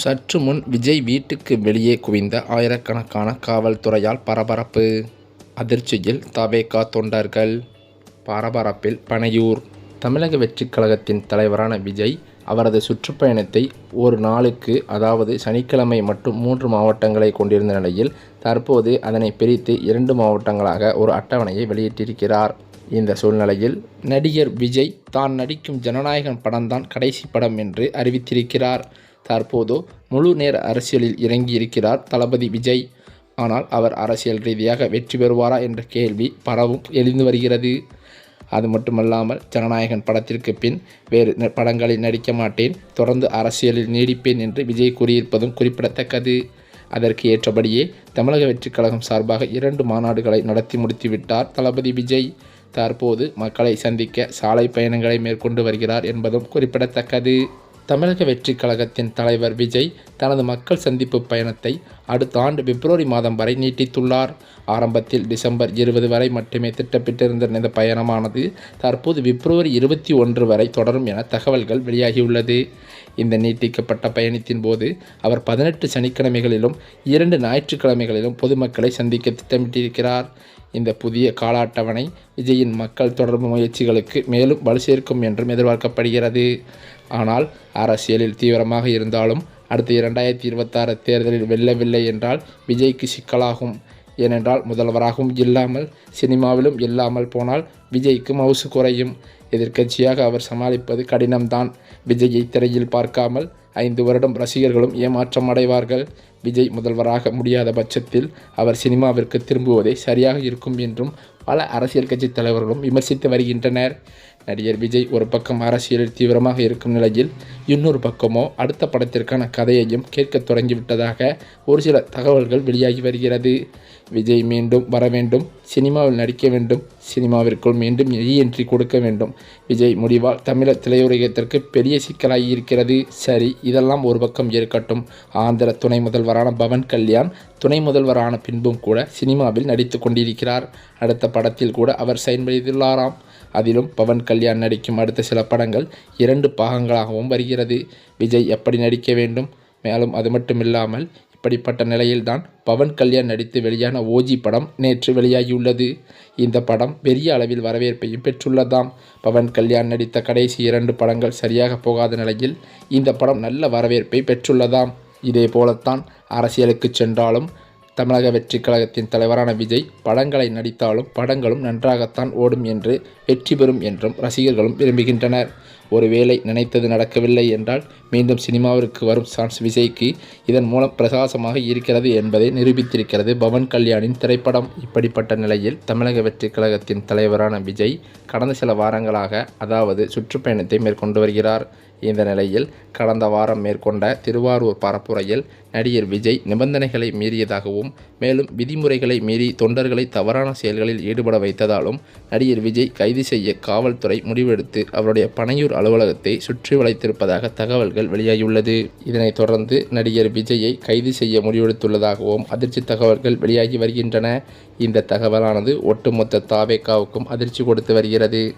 சற்று முன் விஜய் வீட்டுக்கு வெளியே குவிந்த ஆயிரக்கணக்கான காவல்துறையால் பரபரப்பு. அதிர்ச்சியில் தவேகா தொண்டர்கள். பரபரப்பில் பனையூர். தமிழக வெற்றிக் கழகத்தின் தலைவரான விஜய் அவரது சுற்றுப்பயணத்தை ஒரு நாளுக்கு அதாவது சனிக்கிழமை மட்டும் மூன்று மாவட்டங்களை கொண்டிருந்த நிலையில் தற்போது அதனை பிரித்து இரண்டு மாவட்டங்களாக ஒரு அட்டவணையை வெளியிட்டிருக்கிறார். இந்த சூழ்நிலையில் நடிகர் விஜய் தான் நடிக்கும் ஜனநாயகன் படம்தான் கடைசி படம் என்று அறிவித்திருக்கிறார். தற்போது முழு நேர அரசியலில் இறங்கியிருக்கிறார் தளபதி விஜய். ஆனால் அவர் அரசியல் ரீதியாக வெற்றி பெறுவாரா என்ற கேள்வி பரவும் எழுந்து வருகிறது. அது மட்டுமல்லாமல் ஜனநாயகன் படத்திற்கு பின் வேறு படங்களில் நடிக்க மாட்டேன் தொடர்ந்து அரசியலில் நீடிப்பேன் என்று விஜய் கூறியிருப்பதும் குறிப்பிடத்தக்கது. அதற்கு ஏற்றபடியே தமிழக வெற்றிக் கழகம் சார்பாக இரண்டு மாநாடுகளை நடத்தி முடித்துவிட்டார் தளபதி விஜய். தற்போது மக்களை சந்திக்க சாலை பயணங்களை மேற்கொண்டு வருகிறார் என்பதும் குறிப்பிடத்தக்கது. தமிழக வெற்றிக் கழகத்தின் தலைவர் விஜய் தனது மக்கள் சந்திப்பு பயணத்தை அடுத்த ஆண்டு பிப்ரவரி மாதம் வரை நீட்டித்துள்ளார். ஆரம்பத்தில் டிசம்பர் இருபது வரை மட்டுமே திட்டமிட்டிருந்த இந்த பயணமானது தற்போது பிப்ரவரி இருபத்தி ஒன்று வரை தொடரும் என தகவல்கள் வெளியாகியுள்ளது. இந்த நீட்டிக்கப்பட்ட பயணத்தின் போது அவர் பதினெட்டு சனிக்கிழமைகளிலும் இரண்டு ஞாயிற்றுக்கிழமைகளிலும் பொதுமக்களை சந்திக்க திட்டமிட்டிருக்கிறார். இந்த புதிய கால அட்டவணை விஜயின் மக்கள் தொடர்பு முயற்சிகளுக்கு மேலும் வலு சேர்க்கும் என்றும் எதிர்பார்க்கப்படுகிறது. ஆனால் அரசியலில் தீவிரமாக இருந்தாலும் அடுத்த இரண்டாயிரத்தி இருபத்தாறு தேர்தலில் வெல்லவில்லை என்றால் விஜய்க்கு சிக்கலாகும். ஏனென்றால் முதல்வராகவும் இல்லாமல் சினிமாவிலும் இல்லாமல் போனால் விஜய்க்கு மவுசு குறையும். எதிர்க்கட்சியாக அவர் சமாளிப்பது கடினம்தான். விஜயை திரையில் பார்க்காமல் ஐந்து வருடம் ரசிகர்களும் ஏமாற்றம் அடைவார்கள். விஜய் முதல்வராக முடியாத பட்சத்தில் அவர் சினிமாவிற்கு திரும்புவதே சரியாக இருக்கும் என்றும் பல அரசியல் கட்சி தலைவர்களும் விமர்சித்து வருகின்றனர். நடிகர் விஜய் ஒரு பக்கம் அரசியலில் தீவிரமாக இருக்கும் நிலையில் இன்னொரு பக்கமோ அடுத்த படத்திற்கான கதையையும் கேட்க தொடங்கிவிட்டதாக ஒரு சில தகவல்கள் வெளியாகி வருகிறது. விஜய் மீண்டும் வர வேண்டும் சினிமாவில் நடிக்க வேண்டும் சினிமாவிற்குள் மீண்டும் ரீஎன்ட்ரி கொடுக்க வேண்டும். விஜய் முடிவால் தமிழர் திரையுலகத்திற்கு பெரிய சிக்கலாகி இருக்கிறது. சரி இதெல்லாம் ஒரு பக்கம் இருக்கட்டும். ஆந்திர துணை முதல்வரான பவன் கல்யாண் துணை முதல்வரான பின்பும் கூட சினிமாவில் நடித்து கொண்டிருக்கிறார். அடுத்த படத்தில் கூட அவர் சைன் செய்துள்ளாராம் அதிலும் பவன் கல்யாண் கல்யாண் நடிக்கும் அடுத்த சில படங்கள் இரண்டு பாகங்களாகவும் வருகிறது. விஜய் எப்படி நடிக்க வேண்டும்? மேலும் அது மட்டும் இல்லாமல் இப்படிப்பட்ட நிலையில்தான் பவன் கல்யாண் நடித்து வெளியான ஓஜி படம் நேற்று வெளியாகியுள்ளது. இந்த படம் பெரிய அளவில் வரவேற்பையும் பெற்றுள்ளதாம். பவன் கல்யாண் நடித்த கடைசி இரண்டு படங்கள் சரியாக போகாத நிலையில் இந்த படம் நல்ல வரவேற்பை பெற்றுள்ளதாம். இதே போலத்தான் அரசியலுக்கு சென்றாலும் தமிழக வெற்றி கழகத்தின் தலைவரான விஜய் படங்களை நடித்தாலும் படங்களும் நன்றாகத்தான் ஓடும் என்று வெற்றி பெறும் என்றும் ரசிகர்களும் விரும்புகின்றனர். ஒருவேளை நினைத்தது நடக்கவில்லை என்றால் மீண்டும் சினிமாவிற்கு வரும் சான்ஸ் விஜய்க்கு இதன் மூலம் பிரகாசமாக இருக்கிறது என்பதை நிரூபித்திருக்கிறது பவன் கல்யாணின் திரைப்படம். இப்படிப்பட்ட நிலையில் தமிழக வெற்றி கழகத்தின் தலைவரான விஜய் கடந்த சில வாரங்களாக அதாவது சுற்றுப்பயணத்தை மேற்கொண்டு வருகிறார். இந்த நிலையில் கடந்த வாரம் மேற்கொண்ட திருவாரூர் பரப்புரையில் நடிகர் விஜய் நிபந்தனைகளை மீறியதாகவும் மேலும் விதிமுறைகளை மீறி தொண்டர்களை தவறான செயல்களில் ஈடுபட வைத்ததாலும் நடிகர் விஜய் கைது செய்ய காவல்துறை முடிவெடுத்து அவருடைய பனையூர் அலுவலகத்தை சுற்றி வளைத்திருப்பதாக தகவல்கள் வெளியாகியுள்ளது. இதனைத் தொடர்ந்து நடிகர் விஜயை கைது செய்ய முடிவெடுத்துள்ளதாகவும் அதிர்ச்சி தகவல்கள் வெளியாகி வருகின்றன. இந்த தகவலானது ஒட்டுமொத்த தாவேக்காவுக்கும் அதிர்ச்சி கொடுத்து வருகிறது.